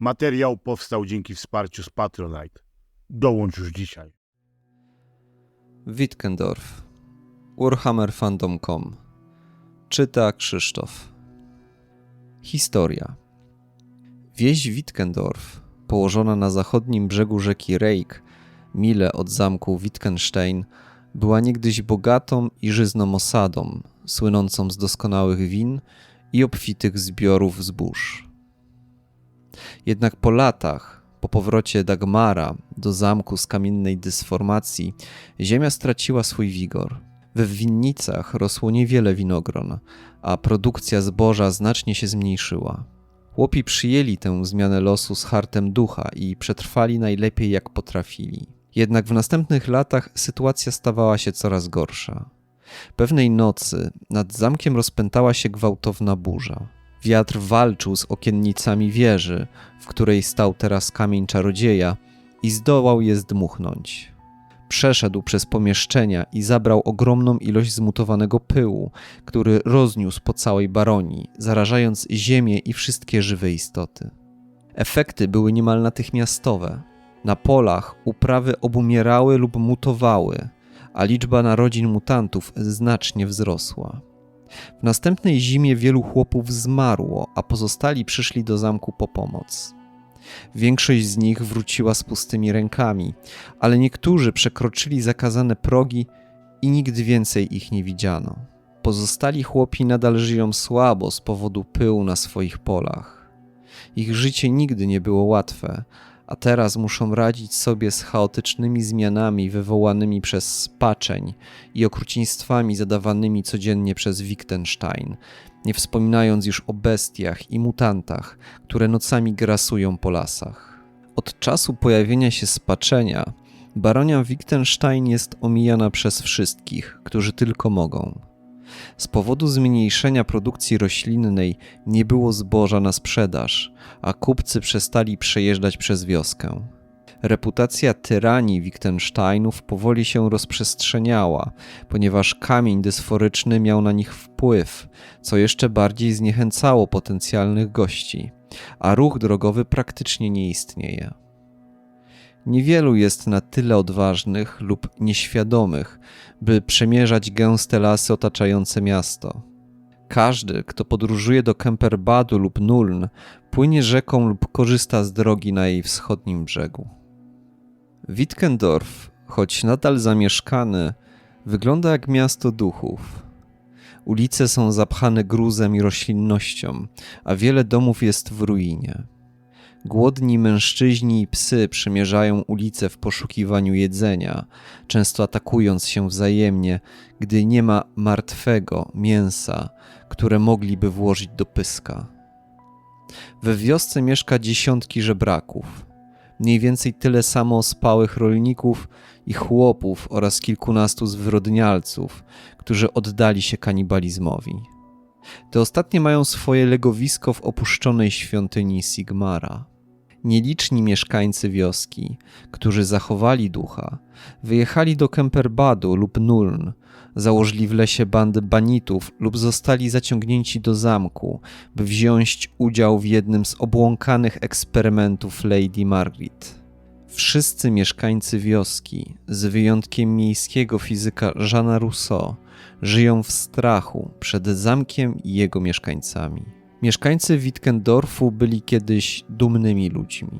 Materiał powstał dzięki wsparciu z Patronite. Dołącz już dzisiaj. Wittgendorf. Warhammerfandom.com. Czyta Krzysztof. Historia. Wieś Wittgendorf, położona na zachodnim brzegu rzeki Rejk, mile od zamku Wittgenstein, była niegdyś bogatą i żyzną osadą, słynącą z doskonałych win i obfitych zbiorów zbóż. Jednak po latach, po powrocie Dagmara do zamku z kamiennej dysformacji, ziemia straciła swój wigor. We winnicach rosło niewiele winogron, a produkcja zboża znacznie się zmniejszyła. Chłopi przyjęli tę zmianę losu z hartem ducha i przetrwali najlepiej jak potrafili. Jednak w następnych latach sytuacja stawała się coraz gorsza. Pewnej nocy nad zamkiem rozpętała się gwałtowna burza. Wiatr walczył z okiennicami wieży, w której stał teraz kamień czarodzieja, i zdołał je zdmuchnąć. Przeszedł przez pomieszczenia i zabrał ogromną ilość zmutowanego pyłu, który rozniósł po całej baronii, zarażając ziemię i wszystkie żywe istoty. Efekty były niemal natychmiastowe. Na polach uprawy obumierały lub mutowały, a liczba narodzin mutantów znacznie wzrosła. W następnej zimie wielu chłopów zmarło, a pozostali przyszli do zamku po pomoc. Większość z nich wróciła z pustymi rękami, ale niektórzy przekroczyli zakazane progi i nigdy więcej ich nie widziano. Pozostali chłopi nadal żyją słabo z powodu pyłu na swoich polach. Ich życie nigdy nie było łatwe, a teraz muszą radzić sobie z chaotycznymi zmianami wywołanymi przez spaczeń i okrucieństwami zadawanymi codziennie przez Wittgenstein, nie wspominając już o bestiach i mutantach, które nocami grasują po lasach. Od czasu pojawienia się spaczenia, baronia Wittgenstein jest omijana przez wszystkich, którzy tylko mogą. Z powodu zmniejszenia produkcji roślinnej nie było zboża na sprzedaż, a kupcy przestali przejeżdżać przez wioskę. Reputacja tyranii Wittgensteinów powoli się rozprzestrzeniała, ponieważ kamień dysforyczny miał na nich wpływ, co jeszcze bardziej zniechęcało potencjalnych gości, a ruch drogowy praktycznie nie istnieje. Niewielu jest na tyle odważnych lub nieświadomych, by przemierzać gęste lasy otaczające miasto. Każdy, kto podróżuje do Kemperbadu lub Nuln, płynie rzeką lub korzysta z drogi na jej wschodnim brzegu. Wittgendorf, choć nadal zamieszkany, wygląda jak miasto duchów. Ulice są zapchane gruzem i roślinnością, a wiele domów jest w ruinie. Głodni mężczyźni i psy przemierzają ulice w poszukiwaniu jedzenia, często atakując się wzajemnie, gdy nie ma martwego mięsa, które mogliby włożyć do pyska. We wiosce mieszka dziesiątki żebraków, mniej więcej tyle samo ospałych rolników i chłopów oraz kilkunastu zwyrodnialców, którzy oddali się kanibalizmowi. Te ostatnie mają swoje legowisko w opuszczonej świątyni Sigmara. Nieliczni mieszkańcy wioski, którzy zachowali ducha, wyjechali do Kemperbadu lub Nuln, założyli w lesie bandy banitów lub zostali zaciągnięci do zamku, by wziąć udział w jednym z obłąkanych eksperymentów Lady Margaret. Wszyscy mieszkańcy wioski, z wyjątkiem miejskiego fizyka Jeana Rousseau, żyją w strachu przed zamkiem i jego mieszkańcami. Mieszkańcy Wittgendorfu byli kiedyś dumnymi ludźmi.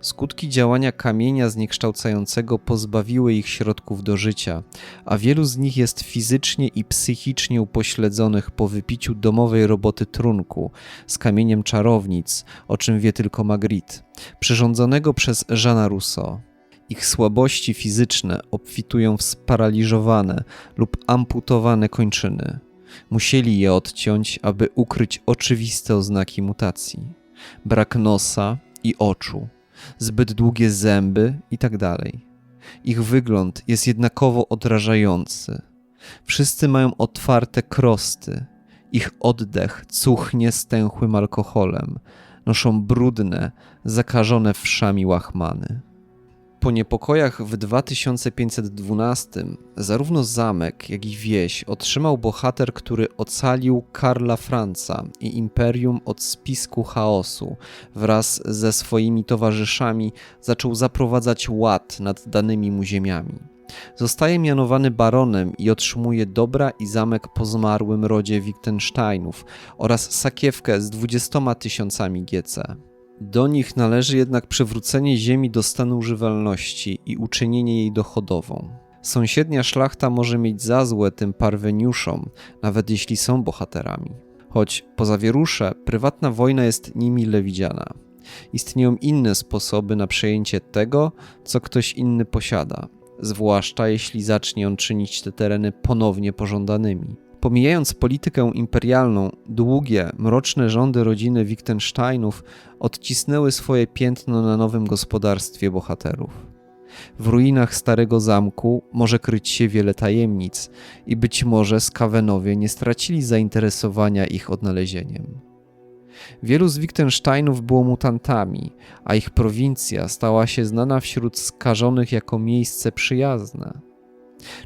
Skutki działania kamienia zniekształcającego pozbawiły ich środków do życia, a wielu z nich jest fizycznie i psychicznie upośledzonych po wypiciu domowej roboty trunku z kamieniem czarownic, o czym wie tylko Magritte, przyrządzonego przez Jeana Rousseau. Ich słabości fizyczne obfitują w sparaliżowane lub amputowane kończyny. Musieli je odciąć, aby ukryć oczywiste oznaki mutacji. Brak nosa i oczu, zbyt długie zęby itd. Tak ich wygląd jest jednakowo odrażający. Wszyscy mają otwarte krosty. Ich oddech cuchnie stęchłym alkoholem. Noszą brudne, zakażone wszami łachmany. Po niepokojach w 2512 zarówno zamek, jak i wieś otrzymał bohater, który ocalił Karla Franca i imperium od spisku chaosu. Wraz ze swoimi towarzyszami zaczął zaprowadzać ład nad danymi mu ziemiami. Zostaje mianowany baronem i otrzymuje dobra i zamek po zmarłym rodzie Wittgensteinów oraz sakiewkę z 20 tysiącami GC. Do nich należy jednak przywrócenie ziemi do stanu używalności i uczynienie jej dochodową. Sąsiednia szlachta może mieć za złe tym parweniuszom, nawet jeśli są bohaterami. Choć poza wierusze, prywatna wojna jest niemile widziana. Istnieją inne sposoby na przejęcie tego, co ktoś inny posiada, zwłaszcza jeśli zacznie on czynić te tereny ponownie pożądanymi. Pomijając politykę imperialną, długie, mroczne rządy rodziny Wittgensteinów odcisnęły swoje piętno na nowym gospodarstwie bohaterów. W ruinach starego zamku może kryć się wiele tajemnic i być może Skawenowie nie stracili zainteresowania ich odnalezieniem. Wielu z Wittgensteinów było mutantami, a ich prowincja stała się znana wśród skażonych jako miejsce przyjazne.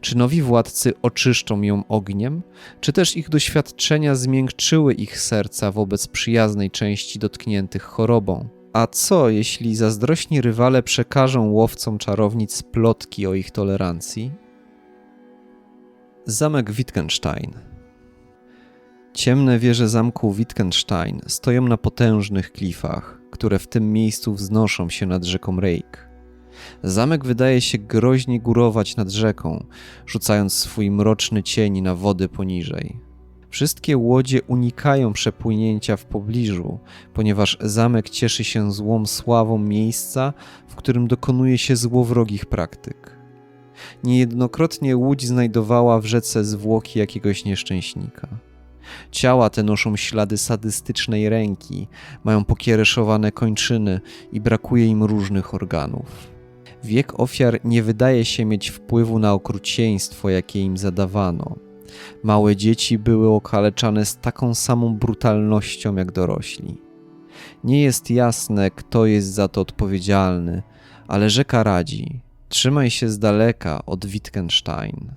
Czy nowi władcy oczyszczą ją ogniem, czy też ich doświadczenia zmiękczyły ich serca wobec przyjaznej części dotkniętych chorobą? A co, jeśli zazdrośni rywale przekażą łowcom czarownic plotki o ich tolerancji? Zamek Wittgenstein Ciemne wieże zamku Wittgenstein stoją na potężnych klifach, które w tym miejscu wznoszą się nad rzeką Rake. Zamek wydaje się groźnie górować nad rzeką, rzucając swój mroczny cień na wody poniżej. Wszystkie łodzie unikają przepłynięcia w pobliżu, ponieważ zamek cieszy się złą sławą miejsca, w którym dokonuje się złowrogich praktyk. Niejednokrotnie łódź znajdowała w rzece zwłoki jakiegoś nieszczęśnika. Ciała te noszą ślady sadystycznej ręki, mają pokiereszowane kończyny i brakuje im różnych organów. Wiek ofiar nie wydaje się mieć wpływu na okrucieństwo, jakie im zadawano. Małe dzieci były okaleczane z taką samą brutalnością jak dorośli. Nie jest jasne, kto jest za to odpowiedzialny, ale rzeka radzi: trzymaj się z daleka od Wittgenstein.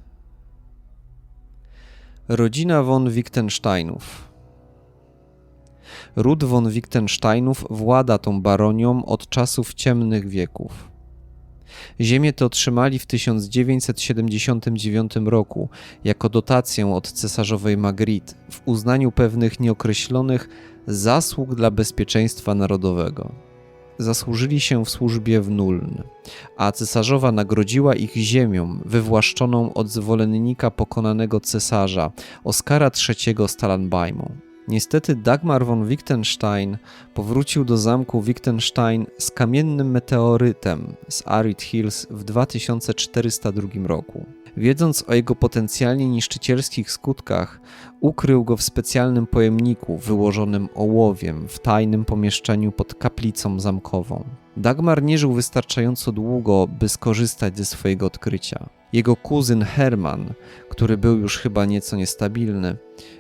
Rodzina von Wittgensteinów. Ród von Wittgensteinów włada tą baronią od czasów ciemnych wieków. Ziemię tę otrzymali w 1979 roku jako dotację od cesarzowej Magritte w uznaniu pewnych nieokreślonych zasług dla bezpieczeństwa narodowego. Zasłużyli się w służbie w Nuln, a cesarzowa nagrodziła ich ziemią wywłaszczoną od zwolennika pokonanego cesarza Oskara III Stalanbeimu. Niestety Dagmar von Wittgenstein powrócił do zamku Wittgenstein z kamiennym meteorytem z Arid Hills w 2402 roku. Wiedząc o jego potencjalnie niszczycielskich skutkach, ukrył go w specjalnym pojemniku wyłożonym ołowiem w tajnym pomieszczeniu pod kaplicą zamkową. Dagmar nie żył wystarczająco długo, by skorzystać ze swojego odkrycia. Jego kuzyn Herman, który był już chyba nieco niestabilny,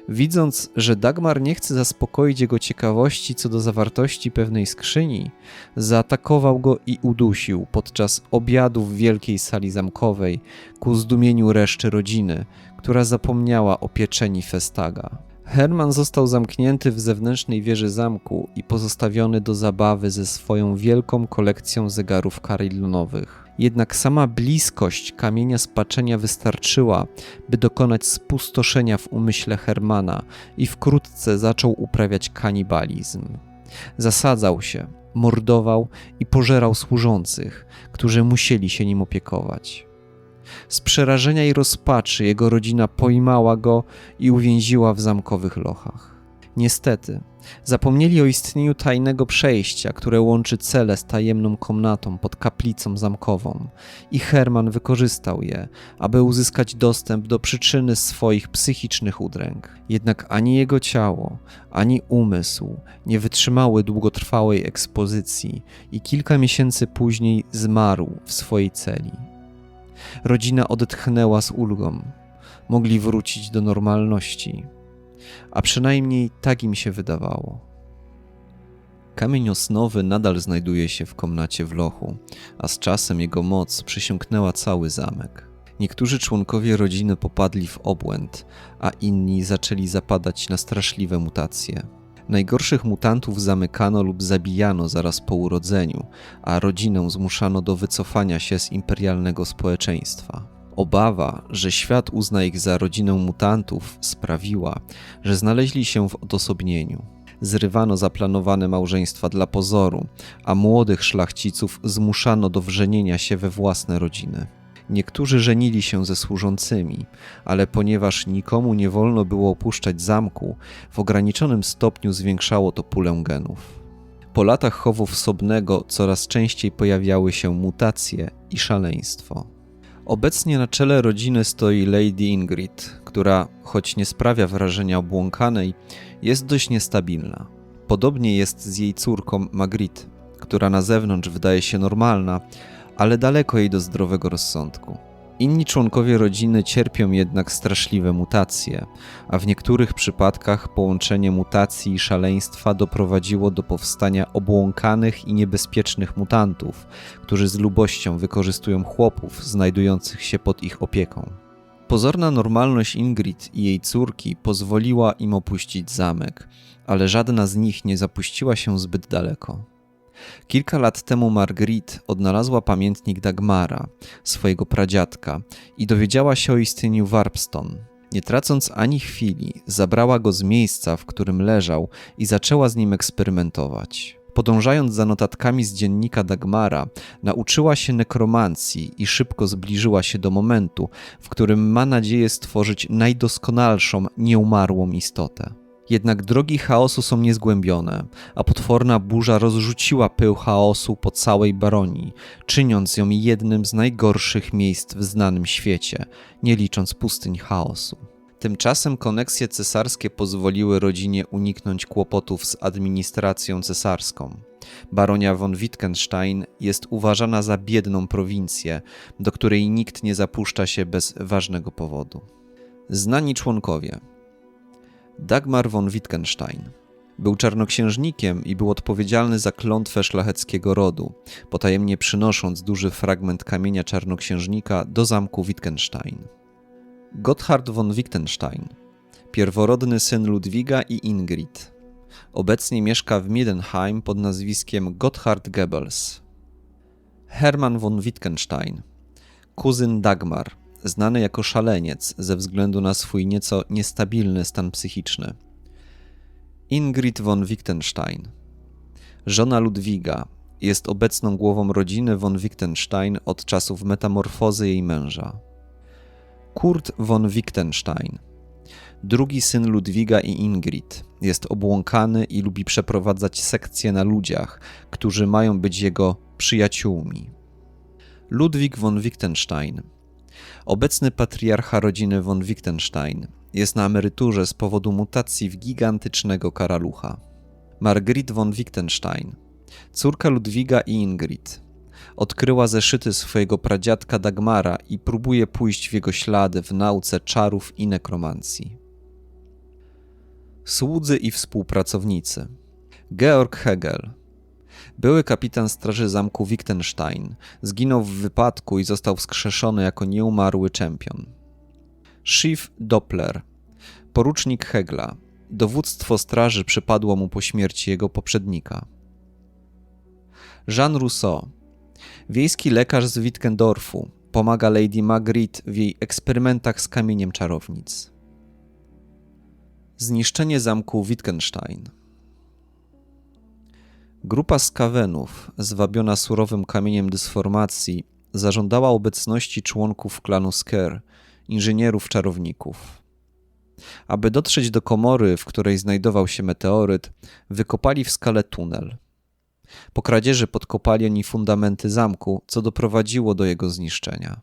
widząc, że Dagmar nie chce zaspokoić jego ciekawości co do zawartości pewnej skrzyni, zaatakował go i udusił podczas obiadu w wielkiej sali zamkowej ku zdumieniu reszty rodziny, która zapomniała o pieczeni Festaga. Herman został zamknięty w zewnętrznej wieży zamku i pozostawiony do zabawy ze swoją wielką kolekcją zegarów karylonowych. Jednak sama bliskość kamienia spaczenia wystarczyła, by dokonać spustoszenia w umyśle Hermana i wkrótce zaczął uprawiać kanibalizm. Zasadzał się, mordował i pożerał służących, którzy musieli się nim opiekować. Z przerażenia i rozpaczy jego rodzina pojmała go i uwięziła w zamkowych lochach. Niestety, zapomnieli o istnieniu tajnego przejścia, które łączy celę z tajemną komnatą pod kaplicą zamkową, i Herman wykorzystał je, aby uzyskać dostęp do przyczyny swoich psychicznych udręk. Jednak ani jego ciało, ani umysł nie wytrzymały długotrwałej ekspozycji i kilka miesięcy później zmarł w swojej celi. Rodzina odetchnęła z ulgą. Mogli wrócić do normalności. A przynajmniej tak im się wydawało. Kamień osnowy nadal znajduje się w komnacie w lochu, a z czasem jego moc przysiągnęła cały zamek. Niektórzy członkowie rodziny popadli w obłęd, a inni zaczęli zapadać na straszliwe mutacje. Najgorszych mutantów zamykano lub zabijano zaraz po urodzeniu, a rodzinę zmuszano do wycofania się z imperialnego społeczeństwa. Obawa, że świat uzna ich za rodzinę mutantów, sprawiła, że znaleźli się w odosobnieniu. Zrywano zaplanowane małżeństwa dla pozoru, a młodych szlachciców zmuszano do wrzenienia się we własne rodziny. Niektórzy żenili się ze służącymi, ale ponieważ nikomu nie wolno było opuszczać zamku, w ograniczonym stopniu zwiększało to pulę genów. Po latach chowu wsobnego coraz częściej pojawiały się mutacje i szaleństwo. Obecnie na czele rodziny stoi Lady Ingrid, która, choć nie sprawia wrażenia obłąkanej, jest dość niestabilna. Podobnie jest z jej córką Magritte, która na zewnątrz wydaje się normalna, ale daleko jej do zdrowego rozsądku. Inni członkowie rodziny cierpią jednak straszliwe mutacje, a w niektórych przypadkach połączenie mutacji i szaleństwa doprowadziło do powstania obłąkanych i niebezpiecznych mutantów, którzy z lubością wykorzystują chłopów znajdujących się pod ich opieką. Pozorna normalność Ingrid i jej córki pozwoliła im opuścić zamek, ale żadna z nich nie zapuściła się zbyt daleko. Kilka lat temu Marguerite odnalazła pamiętnik Dagmara, swojego pradziadka, i dowiedziała się o istnieniu Warpstone. Nie tracąc ani chwili, zabrała go z miejsca, w którym leżał i zaczęła z nim eksperymentować. Podążając za notatkami z dziennika Dagmara, nauczyła się nekromancji i szybko zbliżyła się do momentu, w którym ma nadzieję stworzyć najdoskonalszą, nieumarłą istotę. Jednak drogi chaosu są niezgłębione, a potworna burza rozrzuciła pył chaosu po całej baronii, czyniąc ją jednym z najgorszych miejsc w znanym świecie, nie licząc pustyń chaosu. Tymczasem koneksje cesarskie pozwoliły rodzinie uniknąć kłopotów z administracją cesarską. Baronia von Wittgenstein jest uważana za biedną prowincję, do której nikt nie zapuszcza się bez ważnego powodu. Znani członkowie Dagmar von Wittgenstein. Był czarnoksiężnikiem i był odpowiedzialny za klątwę szlacheckiego rodu, potajemnie przynosząc duży fragment kamienia czarnoksiężnika do zamku Wittgenstein. Gotthard von Wittgenstein, pierworodny syn Ludwiga i Ingrid. Obecnie mieszka w Miedenheim pod nazwiskiem Gotthard Goebbels. Hermann von Wittgenstein, kuzyn Dagmar, znany jako szaleniec ze względu na swój nieco niestabilny stan psychiczny. Ingrid von Wittgenstein, żona Ludwiga, jest obecną głową rodziny von Wittgenstein od czasów metamorfozy jej męża. Kurt von Wittgenstein, drugi syn Ludwiga i Ingrid, jest obłąkany i lubi przeprowadzać sekcje na ludziach, którzy mają być jego przyjaciółmi. Ludwig von Wittgenstein, Obecny patriarcha rodziny von Wittgenstein jest na emeryturze z powodu mutacji w gigantycznego karalucha. Margrit von Wittgenstein, córka Ludwiga i Ingrid, odkryła zeszyty swojego pradziadka Dagmara i próbuje pójść w jego ślady w nauce czarów i nekromancji. Słudzy i współpracownicy Georg Hegel, Były kapitan straży zamku Wittgenstein zginął w wypadku i został wskrzeszony jako nieumarły czempion. Schiff Doppler, porucznik Hegla. Dowództwo straży przypadło mu po śmierci jego poprzednika. Jean Rousseau, wiejski lekarz z Wittgendorfu, pomaga Lady Marguerite w jej eksperymentach z kamieniem czarownic. Zniszczenie zamku Wittgenstein – Grupa skawenów, zwabiona surowym kamieniem dysformacji, zażądała obecności członków klanu Sker, inżynierów czarowników. Aby dotrzeć do komory, w której znajdował się meteoryt, wykopali w skale tunel. Po kradzieży podkopali oni fundamenty zamku, co doprowadziło do jego zniszczenia.